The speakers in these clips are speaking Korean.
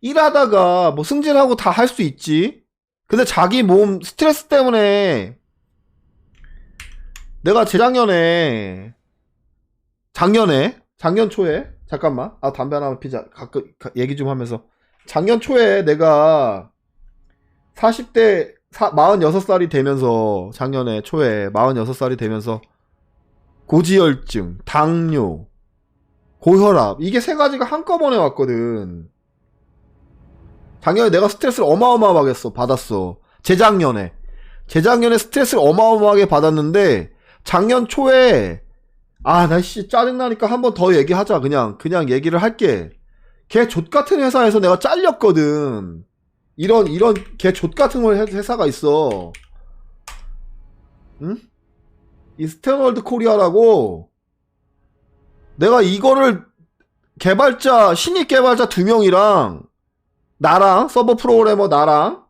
일하다가 뭐 승진하고 다 할 수 있지. 근데 자기 몸 스트레스 때문에 내가 재작년에 작년에 작년 초에 잠깐만 아 담배 하나만 피자 가끔 가- 얘기 좀 하면서 작년 초에 내가 40대 46살이 되면서 작년에 초에 46살이 되면서 고지혈증, 당뇨, 고혈압 이게 세 가지가 한꺼번에 왔거든. 작년에 내가 스트레스를 어마어마하게 받았어. 재작년에. 재작년에 스트레스를 어마어마하게 받았는데, 작년 초에, 아, 나 씨, 짜증나니까 한 번 더 얘기하자. 그냥, 그냥 얘기를 할게. 걔 족같은 회사에서 내가 잘렸거든. 이런, 이런 걔 족같은 회- 회사가 있어. 응? 이 스탠월드 코리아라고, 내가 이거를 개발자, 신입 개발자 두 명이랑, 나랑 서버 프로그래머 나랑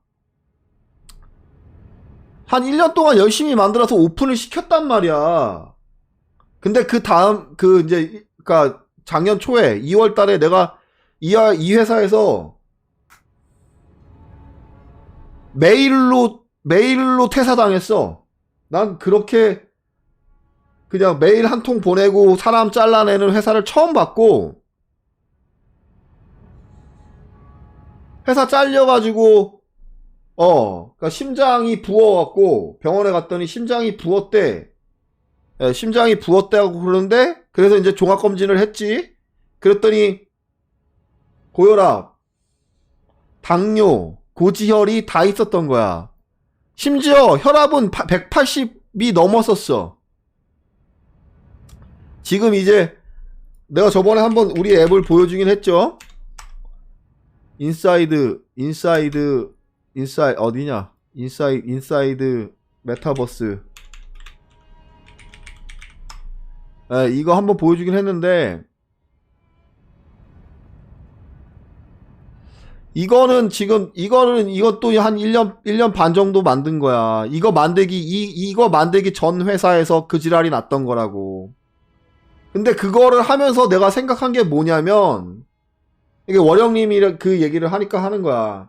한 1년 동안 열심히 만들어서 오픈을 시켰단 말이야. 근데 그 다음 그 이제 그니까 작년 초에 2월 달에 내가 이, 아- 이 회사에서 메일로 메일로 퇴사당했어. 난 그렇게 그냥 메일 한 통 보내고 사람 잘라내는 회사를 처음 봤고 회사 잘려가지고 어, 그러니까 심장이 부어갖고 병원에 갔더니 심장이 부었대. 예, 심장이 부었다고 그러는데 그래서 이제 종합 검진을 했지. 그랬더니 고혈압, 당뇨, 고지혈이 다 있었던 거야. 심지어 혈압은 180이 넘었었어. 지금 이제 내가 저번에 한번 우리 앱을 보여주긴 했죠. 인사이드 인사이드 인사이 어디냐 인사이 인사이드 메타버스 에, 이거 한번 보여주긴 했는데 이거는 지금 이거는 이것도 한 1년 1년 반 정도 만든 거야. 이거 만들기 이 이거 만들기 전 회사에서 그 지랄이 났던 거라고. 근데 그거를 하면서 내가 생각한 게 뭐냐면 이게 월영님이 그 얘기를 하니까 하는 거야.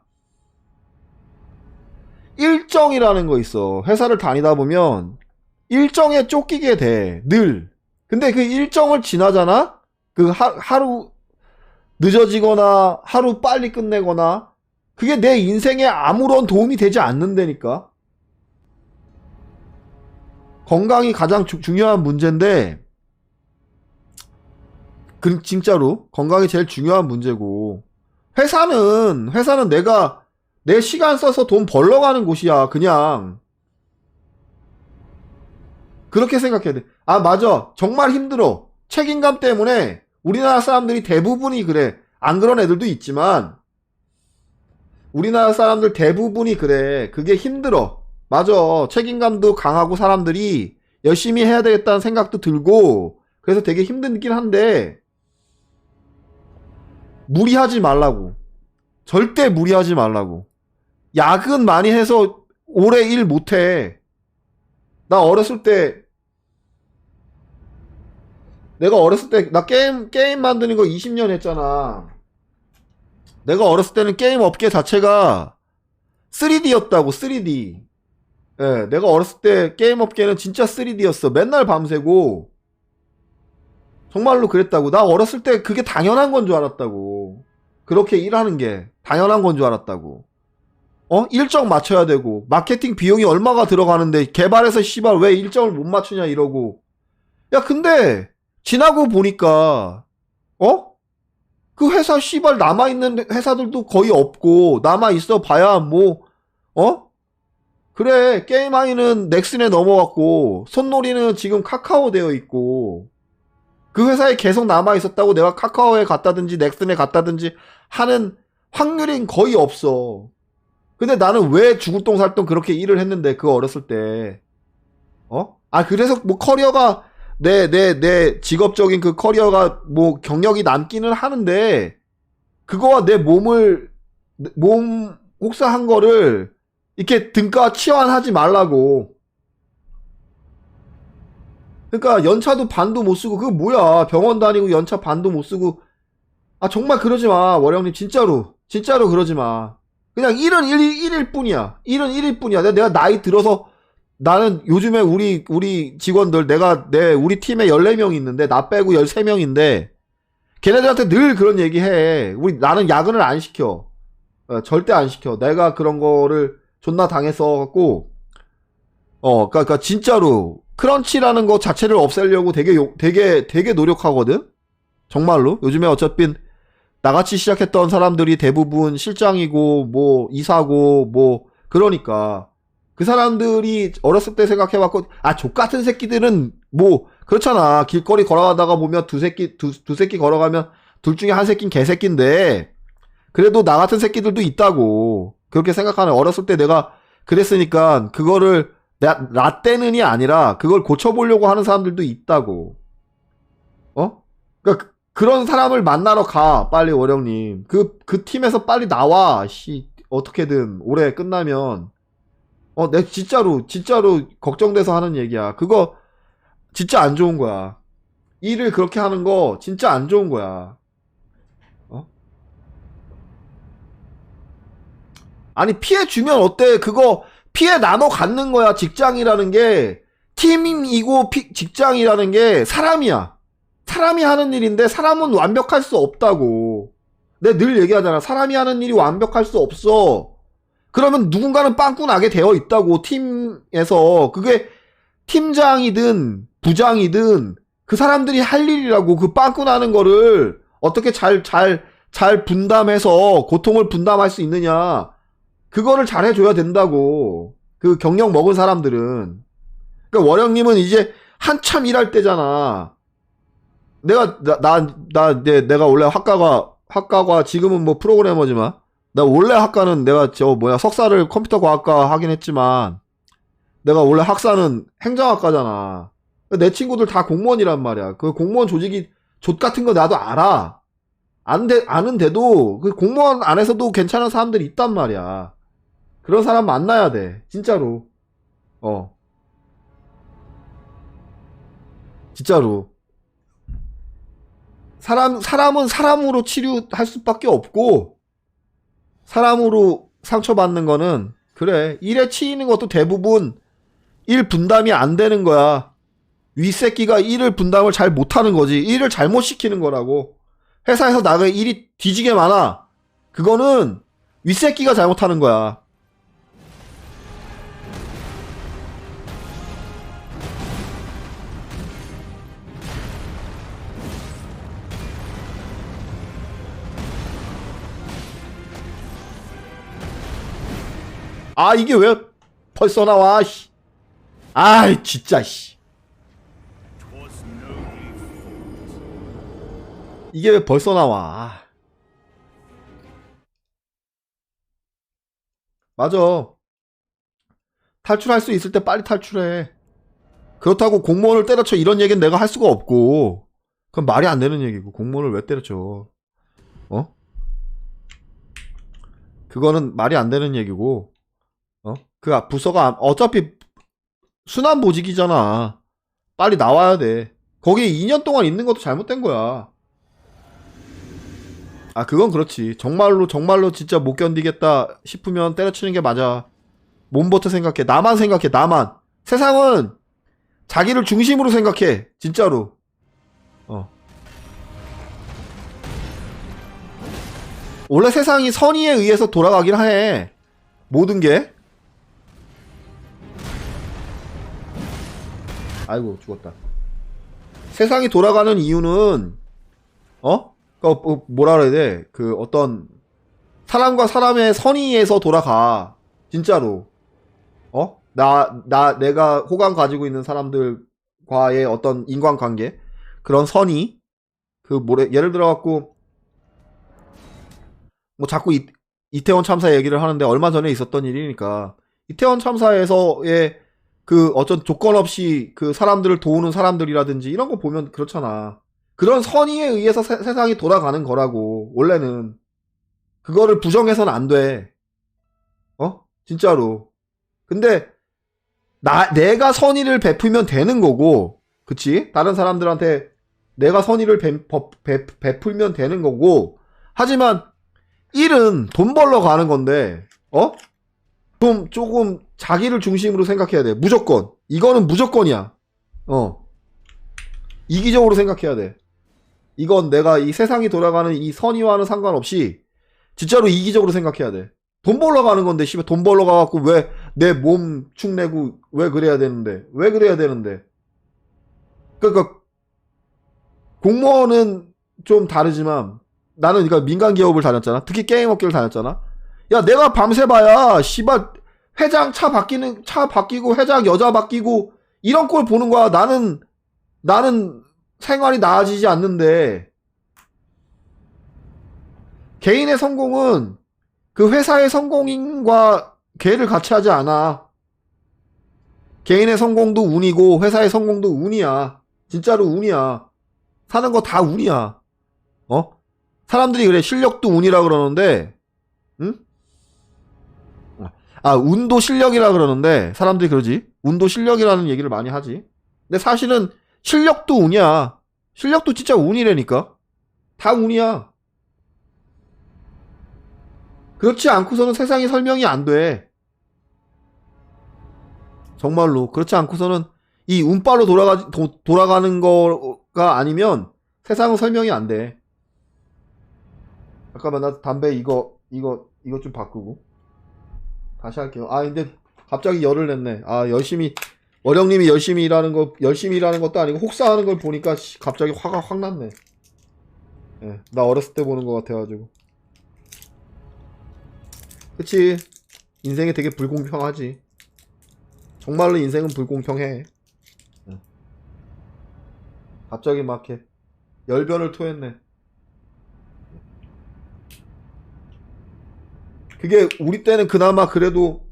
일정이라는 거 있어. 회사를 다니다 보면 일정에 쫓기게 돼. 늘. 근데 그 일정을 지나잖아? 그 하, 하루 늦어지거나 하루 빨리 끝내거나 그게 내 인생에 아무런 도움이 되지 않는다니까. 건강이 가장 주- 중요한 문제인데 그 진짜로 건강이 제일 중요한 문제고. 회사는 회사는 내가 내 시간 써서 돈 벌러 가는 곳이야 그냥. 그렇게 생각해야 돼. 아 맞아. 정말 힘들어. 책임감 때문에 우리나라 사람들이 대부분이 그래. 안 그런 애들도 있지만. 우리나라 사람들 대부분이 그래. 그게 힘들어. 맞아. 책임감도 강하고 사람들이 열심히 해야 되겠다는 생각도 들고. 그래서 되게 힘들긴 한데 무리하지 말라고. 절대 무리하지 말라고. 야근 많이 해서 오래 일 못해. 나 어렸을 때, 내가 어렸을 때, 나 게임, 게임 만드는 거 20년 했잖아. 내가 어렸을 때는 게임 업계 자체가 3D였다고, 3D. 예, 내가 어렸을 때 게임 업계는 진짜 3D였어. 맨날 밤새고, 정말로 그랬다고. 나 어렸을 때 그게 당연한 건 줄 알았다고. 그렇게 일하는 게 당연한 건 줄 알았다고. 어? 일정 맞춰야 되고, 마케팅 비용이 얼마가 들어가는데, 개발해서 씨발 왜 일정을 못 맞추냐 이러고. 야, 근데, 지나고 보니까, 어? 그 회사 씨발 남아있는 회사들도 거의 없고, 남아있어 봐야 뭐, 어? 그래, 게임 하이는 넥슨에 넘어갔고, 손놀이는 지금 카카오 되어 있고, 그 회사에 계속 남아 있었다고 내가 카카오에 갔다든지 넥슨에 갔다든지 하는 확률이 거의 없어. 근데 나는 왜 죽을 똥 살 똥 그렇게 일을 했는데 그거 어렸을 때 어? 아 그래서 뭐 커리어가 내 내 내 직업적인 그 커리어가 뭐 경력이 남기는 하는데 그거와 내 몸을 몸 혹사한 거를 이렇게 등가 치환하지 말라고. 그러니까 연차도 반도 못 쓰고 그거 뭐야 병원 다니고 연차 반도 못 쓰고 아 정말 그러지 마 월영님 진짜로 진짜로 그러지 마. 그냥 일은 일, 일일 뿐이야. 일은 일일 뿐이야. 내가, 내가 나이 들어서 나는 요즘에 우리, 우리 직원들, 내가, 내, 우리 팀에 14명 있는데, 나 빼고 13명인데, 걔네들한테 늘 그런 얘기 해. 우리, 나는 야근을 안 시켜. 어, 절대 안 시켜. 내가 그런 거를 존나 당했어 갖고, 어, 그니까, 그니까, 진짜로, 크런치라는 거 자체를 없애려고 되게, 요- 되게, 되게 노력하거든? 정말로. 요즘에 어차피, 나같이 시작했던 사람들이 대부분 실장이고, 뭐, 이사고, 뭐, 그러니까. 그 사람들이 어렸을 때 생각해봤고, 아, 족 같은 새끼들은, 뭐, 그렇잖아. 길거리 걸어가다가 보면 두 새끼, 두, 두 새끼 걸어가면 둘 중에 한 새끼는 개새끼인데, 그래도 나 같은 새끼들도 있다고. 그렇게 생각하는, 어렸을 때 내가 그랬으니까, 그거를, 나, 나 때는이 아니라, 그걸 고쳐보려고 하는 사람들도 있다고. 어? 그니까, 그- 그런 사람을 만나러 가, 빨리 월영님. 그, 그 팀에서 빨리 나와, 씨. 어떻게든, 올해 끝나면. 어, 내 진짜로, 진짜로 걱정돼서 하는 얘기야. 그거, 진짜 안 좋은 거야. 일을 그렇게 하는 거, 진짜 안 좋은 거야. 어? 아니, 피해 주면 어때? 그거, 피해 나눠 갖는 거야, 직장이라는 게. 팀이고, 피- 직장이라는 게 사람이야. 사람이 하는 일인데 사람은 완벽할 수 없다고. 내가 늘 얘기하잖아. 사람이 하는 일이 완벽할 수 없어. 그러면 누군가는 빵꾸 나게 되어 있다고, 팀에서. 그게 팀장이든 부장이든 그 사람들이 할 일이라고 그 빵꾸 나는 거를 어떻게 잘, 잘, 잘 분담해서 고통을 분담할 수 있느냐. 그거를 잘 해줘야 된다고. 그 경력 먹은 사람들은. 그러니까 월영님은 이제 한참 일할 때잖아. 내가 나나 내가 원래 학과가 학과가 지금은 뭐 프로그래머지만 나 원래 학과는 내가 저 뭐야 석사를 컴퓨터 과학과 하긴 했지만 내가 원래 학사는 행정학과잖아. 내 친구들 다 공무원이란 말이야. 그 공무원 조직이 족 같은 거 나도 알아. 안돼 아는데도 그 공무원 안에서도 괜찮은 사람들이 있단 말이야. 그런 사람 만나야 돼. 진짜로. 어. 진짜로. 사람, 사람은 사람으로 치료할 수밖에 없고, 사람으로 상처받는 거는, 그래. 일에 치이는 것도 대부분 일 분담이 안 되는 거야. 윗새끼가 일을 분담을 잘 못하는 거지. 일을 잘못 시키는 거라고. 회사에서 나가 일이 뒤지게 많아. 그거는 윗새끼가 잘못하는 거야. 아, 이게 왜 벌써 나와, 씨. 아이, 진짜, 씨. 이게 왜 벌써 나와. 아. 맞아. 탈출할 수 있을 때 빨리 탈출해. 그렇다고 공무원을 때려쳐 이런 얘기는 내가 할 수가 없고. 그건 말이 안 되는 얘기고, 공무원을 왜 때려쳐. 어? 그거는 말이 안 되는 얘기고, 어? 그 앞- 부서가 어차피 순환 보직이잖아. 빨리 나와야 돼. 거기에 2년 동안 있는 것도 잘못된 거야. 아, 그건 그렇지. 정말로, 정말로 진짜 못 견디겠다 싶으면 때려치는 게 맞아. 몸부터 생각해. 나만 생각해, 나만. 세상은 자기를 중심으로 생각해. 진짜로. 어. 원래 세상이 선의에 의해서 돌아가긴 해. 모든 게. 아이고, 죽었다. 세상이 돌아가는 이유는, 어? 그, 어, 뭐라 그래야 돼? 그 어떤, 사람과 사람의 선의에서 돌아가. 진짜로. 어? 나, 나, 내가 호감 가지고 있는 사람들과의 어떤 인간관계? 그런 선의? 그, 뭐래, 예를 들어갖고, 뭐 자꾸 이, 이태원 참사 얘기를 하는데 얼마 전에 있었던 일이니까, 이태원 참사에서의 그 어떤 조건 없이 그 사람들을 도우는 사람들이라든지 이런 거 보면 그렇잖아. 그런 선의에 의해서 세, 세상이 돌아가는 거라고, 원래는. 그거를 부정해서는 안 돼. 어? 진짜로. 근데, 나, 내가 선의를 베풀면 되는 거고, 그치? 다른 사람들한테 내가 선의를 베, 버- 베, 베 풀면 되는 거고, 하지만, 일은 돈 벌러 가는 건데, 어? 좀 조금 자기를 중심으로 생각해야 돼. 무조건. 이거는 무조건이야. 어. 이기적으로 생각해야 돼. 이건 내가 이 세상이 돌아가는 이 선의와는 상관없이 진짜로 이기적으로 생각해야 돼. 돈 벌러 가는 건데, 씨발 돈 벌러 가갖고 왜 내 몸 축내고 왜 그래야 되는데? 왜 그래야 되는데? 그러니까 공무원은 좀 다르지만 나는 그러니까 민간 기업을 다녔잖아. 특히 게임 업계를 다녔잖아. 야, 내가 밤새 봐야 씨발 회장 차 바뀌는 차 바뀌고 회장 여자 바뀌고 이런 걸 보는 거야. 나는 나는 생활이 나아지지 않는데 개인의 성공은 그 회사의 성공인과 개를 같이 하지 않아. 개인의 성공도 운이고 회사의 성공도 운이야. 진짜로 운이야. 사는 거 다 운이야. 어? 사람들이 그래 실력도 운이라 그러는데, 응? 아 운도 실력이라 그러는데 사람들이 그러지. 운도 실력이라는 얘기를 많이 하지. 근데 사실은 실력도 운이야. 실력도 진짜 운이라니까. 다 운이야. 그렇지 않고서는 세상이 설명이 안 돼. 정말로 그렇지 않고서는 이 운빨로 돌아가 도- 돌아가는 거가 아니면 세상은 설명이 안 돼. 잠깐만 나 담배 이거 이거 이거 좀 바꾸고 다시 할게요. 아 근데 갑자기 열을 냈네. 아 열심히 월영님이 열심히 일하는 거 열심히 일하는 것도 아니고 혹사하는 걸 보니까 씨, 갑자기 화가 확 났네. 예, 나 어렸을 때 보는 것 같아가지고. 그치 인생이 되게 불공평하지. 정말로 인생은 불공평해. 예. 갑자기 막 이렇게 열변을 토했네. 그게 우리 때는 그나마 그래도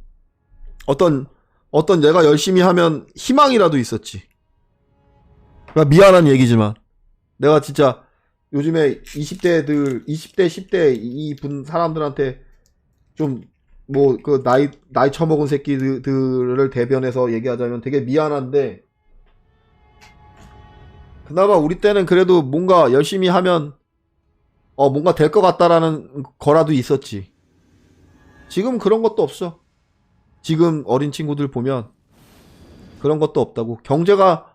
어떤 어떤 내가 열심히 하면 희망이라도 있었지. 그러니까 미안한 얘기지만 내가 진짜 요즘에 20대들 20대 10대 이 분 사람들한테 좀 뭐 그 나이 나이 처먹은 새끼들을 대변해서 얘기하자면 되게 미안한데 그나마 우리 때는 그래도 뭔가 열심히 하면 어 뭔가 될 것 같다라는 거라도 있었지. 지금 그런 것도 없어. 지금 어린 친구들 보면 그런 것도 없다고. 경제가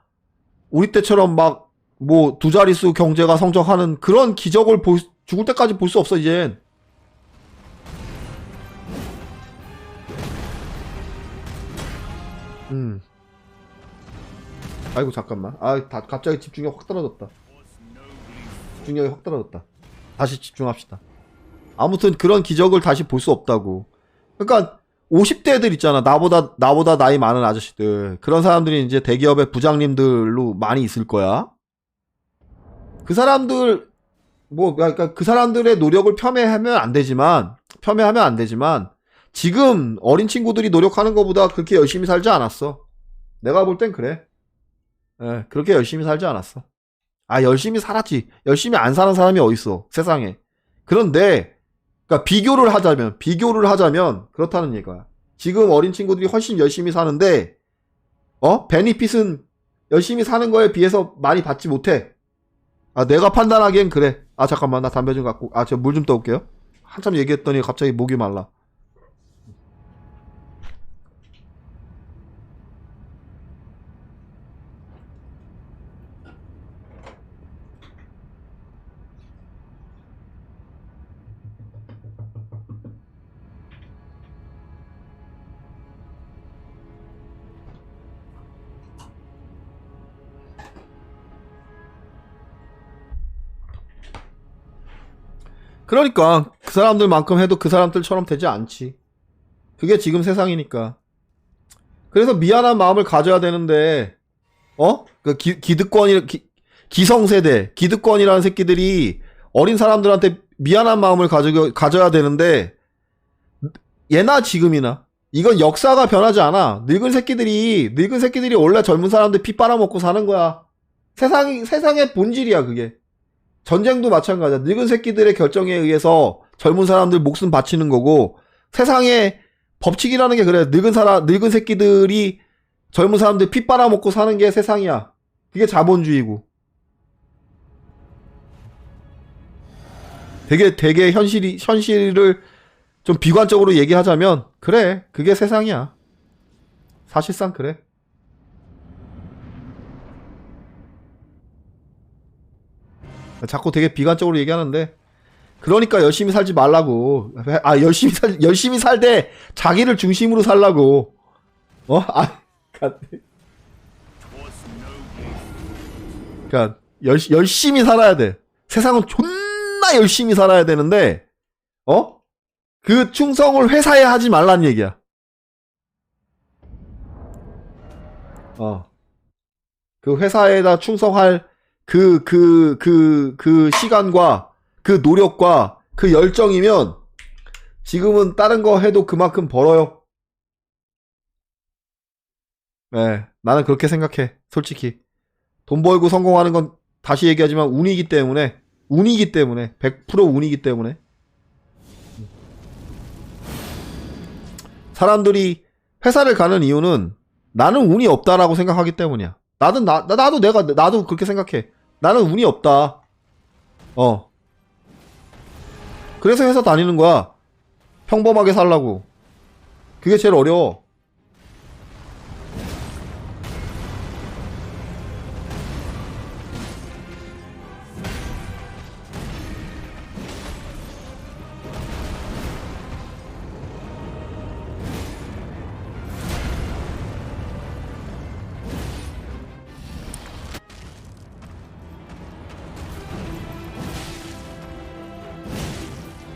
우리 때처럼 막 뭐 두 자릿수 경제가 성장하는 그런 기적을 볼, 죽을 때까지 볼 수 없어 이젠. 음. 아이고 잠깐만. 아, 다 갑자기 집중력 확 떨어졌다. 집중력이 확 떨어졌다. 다시 집중합시다. 아무튼 그런 기적을 다시 볼 수 없다고. 그러니까 50대들 있잖아. 나보다 나보다 나이 많은 아저씨들. 그런 사람들이 이제 대기업의 부장님들로 많이 있을 거야. 그 사람들 뭐 그러니까 그 사람들의 노력을 폄훼하면 안 되지만 폄훼하면 안 되지만 지금 어린 친구들이 노력하는 것보다 그렇게 열심히 살지 않았어. 내가 볼 땐 그래. 예, 그렇게 열심히 살지 않았어. 아, 열심히 살았지. 열심히 안 사는 사람이 어딨어, 세상에. 그런데, 그러니까 비교를 하자면, 비교를 하자면, 그렇다는 얘기야. 지금 어린 친구들이 훨씬 열심히 사는데, 어? 베니핏은 열심히 사는 거에 비해서 많이 받지 못해. 아, 내가 판단하기엔 그래. 아, 잠깐만, 나 담배 좀 갖고, 아, 저 물 좀 떠올게요. 한참 얘기했더니 갑자기 목이 말라. 그러니까 그 사람들만큼 해도 그 사람들처럼 되지 않지. 그게 지금 세상이니까. 그래서 미안한 마음을 가져야 되는데, 어? 그 기, 기득권이, 기, 기성세대, 기득권이라는 새끼들이 어린 사람들한테 미안한 마음을 가져, 가져야 되는데, 예나 지금이나. 이건 역사가 변하지 않아. 늙은 새끼들이, 늙은 새끼들이 원래 젊은 사람들 피 빨아먹고 사는 거야. 세상이, 세상의 본질이야, 그게. 전쟁도 마찬가지야. 늙은 새끼들의 결정에 의해서 젊은 사람들 목숨 바치는 거고 세상의 법칙이라는 게 그래. 늙은 사람, 늙은 새끼들이 젊은 사람들 피 빨아먹고 사는 게 세상이야. 그게 자본주의고. 되게 되게 현실이 현실을 좀 비관적으로 얘기하자면 그래 그게 세상이야 사실상 그래 자꾸 되게 비관적으로 얘기하는데 그러니까 열심히 살지 말라고 아 열심히 살 열심히 살되 자기를 중심으로 살라고 어 아 그러니까 열, 열심히 살아야 돼 세상은 존나 열심히 살아야 되는데 어? 그 충성을 회사에 하지 말란 얘기야. 어. 그 회사에다 충성할 그, 그, 그, 그 시간과 그 노력과 그 열정이면 지금은 다른 거 해도 그만큼 벌어요. 네. 나는 그렇게 생각해. 솔직히. 돈 벌고 성공하는 건 다시 얘기하지만 운이기 때문에, 운이기 때문에, 100% 운이기 때문에. 사람들이 회사를 가는 이유는 나는 운이 없다라고 생각하기 때문이야. 나도 나, 나- 나도 내가 나도 그렇게 생각해. 나는 운이 없다. 어. 그래서 회사 다니는 거야. 평범하게 살라고. 그게 제일 어려워.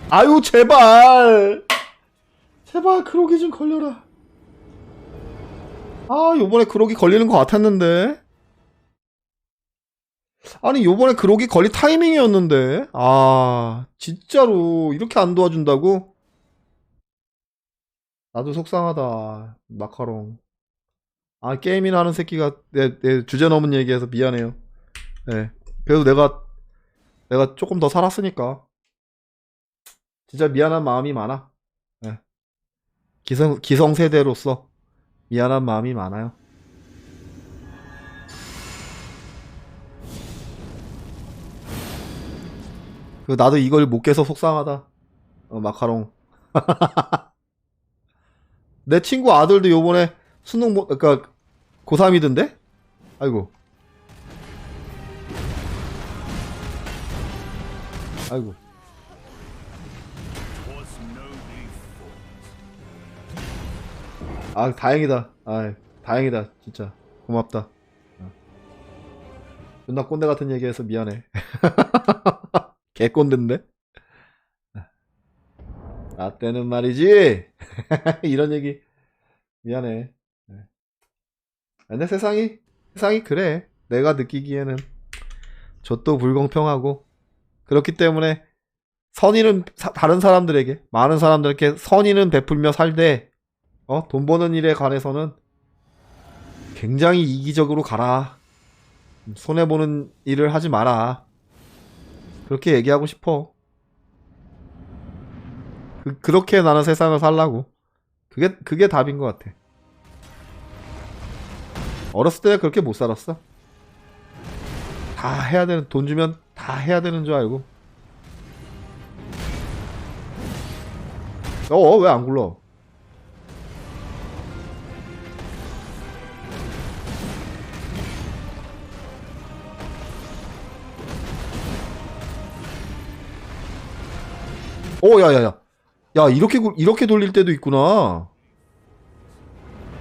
아유 제발. 제발 그러기 좀 걸려라. 아 요번에 그러기 걸리는 것 같았는데. 아니 요번에 그러기 걸릴 타이밍이었는데. 아 진짜로 이렇게 안 도와준다고? 나도 속상하다 마카롱. 아 게임이나 하는 새끼가 내, 내 주제 넘은 얘기해서 미안해요. 네. 그래도 내가 내가 조금 더 살았으니까 진짜 미안한 마음이 많아. 예. 기성, 기성세대로서 미안한 마음이 많아요. 그 나도 이걸 못 깨서 속상하다. 어, 마카롱. 내 친구 아들도 요번에 수능 못, 그니까 고3이던데? 아이고. 아이고. 아 다행이다. 아 다행이다. 진짜 고맙다. 어. 존나 꼰대 같은 얘기해서 미안해. 개 꼰대인데? 나 때는 말이지. 이런 얘기 미안해. 네. 근데 세상이 세상이 그래. 내가 느끼기에는 저도 불공평하고 그렇기 때문에 선의는 사- 다른 사람들에게 많은 사람들에게 선의는 베풀며 살되 어? 돈 버는 일에 관해서는 굉장히 이기적으로 가라. 손해보는 일을 하지 마라. 그렇게 얘기하고 싶어. 그, 그렇게 나는 세상을 살라고. 그게, 그게 답인 것 같아. 어렸을 때 그렇게 못 살았어. 다 해야 되는, 돈 주면 다 해야 되는 줄 알고. 어, 왜 안 굴러? 오, 야, 야, 야. 야, 이렇게, 굴- 이렇게 돌릴 때도 있구나.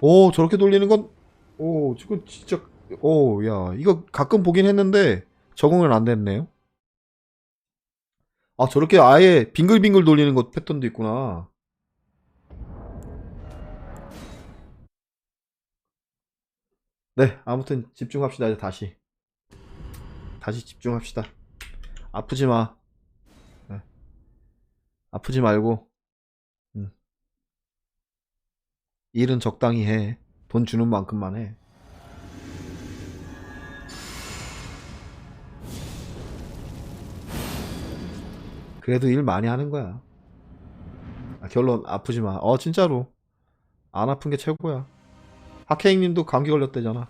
오, 저렇게 돌리는 건, 오, 지금 진짜, 오, 야, 이거 가끔 보긴 했는데, 적응은 안 됐네요. 아, 저렇게 아예 빙글빙글 돌리는 것 패턴도 있구나. 네, 아무튼 집중합시다, 이제 다시. 다시 집중합시다. 아프지 마. 아프지 말고, 음. 일은 적당히 해. 돈 주는 만큼만 해. 그래도 일 많이 하는 거야. 아, 결론 아프지 마. 어, 진짜로. 안 아픈 게 최고야. 하케잉 님도 감기 걸렸대잖아.